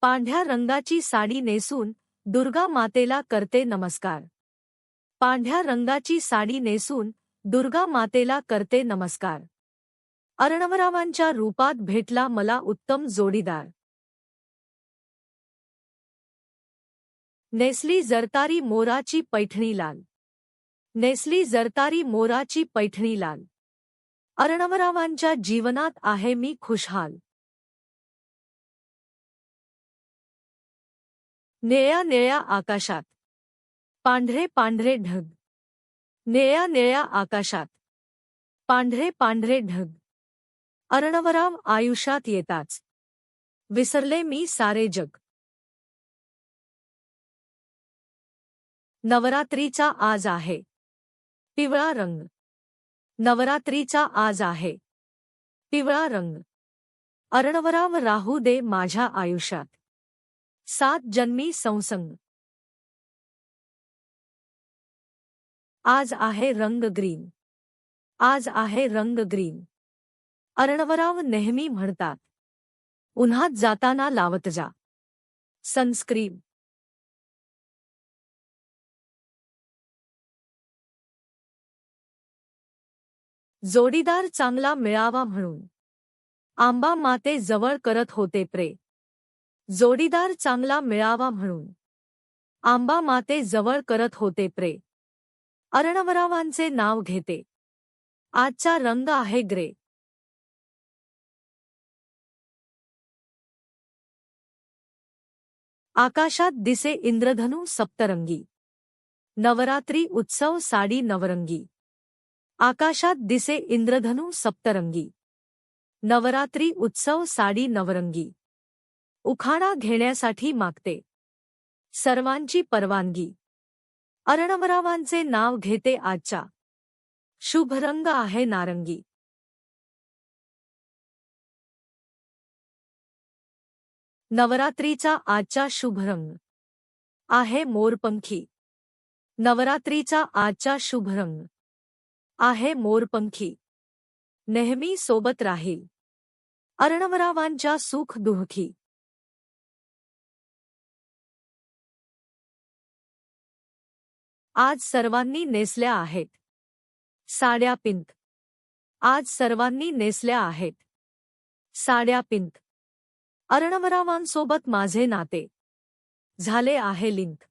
पांढऱ्या रंगाची साडी नेसून दुर्गा मातेला करते नमस्कार. पांढऱ्या रंगाची साडी नेसून दुर्गा मातेला करते नमस्कार. अर्णवरावांच्या रूपात भेटला मला उत्तम जोडीदार. नेसली जरतारी मोराची पैठणी लाल. नेसली जरतारी मोराची पैठणी लाल. अर्णवरावांच्या जीवनात आहे मी खुशहाल. निळ्या निळ्या आकाशात. पांढरे पांढरे ढग. निळ्या निळ्या आकाशात. पांढरे पांढरे ढग. अर्णवराम आयुष्यात येताच. विसरले मी सारे जग. नवरात्रीचा आज आहे. पिवळा रंग. नवरात्रीचा आज आहे. पिवळा रंग. अर्णवराम राहू दे माझ्या आयुष्यात. सात जन्मी संसंग. आज आहे रंग ग्रीन. आज आहे रंग ग्रीन. अर्णवराव नेहमी म्हणतात उन्हात जाताना लावत जा. सनस्क्रीन. जोडीदार चांगला मिळावा म्हणून. आंबा माते जवळ करत होते प्रे. जोडीदार चांगला मिळावा म्हणून. आंबा माते जवळ करत होते प्रे. अर्णवरावांचे नाव घेते. आजचा रंग आहे ग्रे. आकाशात दिसे इंद्रधनू सप्तरंगी. नवरात्री उत्सव साडी नवरंगी. आकाशात दिसे इंद्रधनू सप्तरंगी. नवरात्री उत्सव साडी नवरंगी. उखाणा घेण्यासाठी मागते. सर्वांची परवानगी. अरणवरावांचे नाव घेते आजच्या. शुभ रंग आहे नारंगी. नवरात्रीचा आजचा शुभ रंग आहे मोरपंखी. नवरात्रीचा आजचा शुभ रंग आहे मोरपंखी. नेहमी सोबत राहील. अर्णवरावांच्या सुख दुःखी. आज सर्वांनी नेसल्या आहेत. साड्या पिंक. आज सर्वांनी नेसल्या आहेत. साड्या पिंक. अर्णवरावांसोबत माझे नाते. झाले आहे लिंक.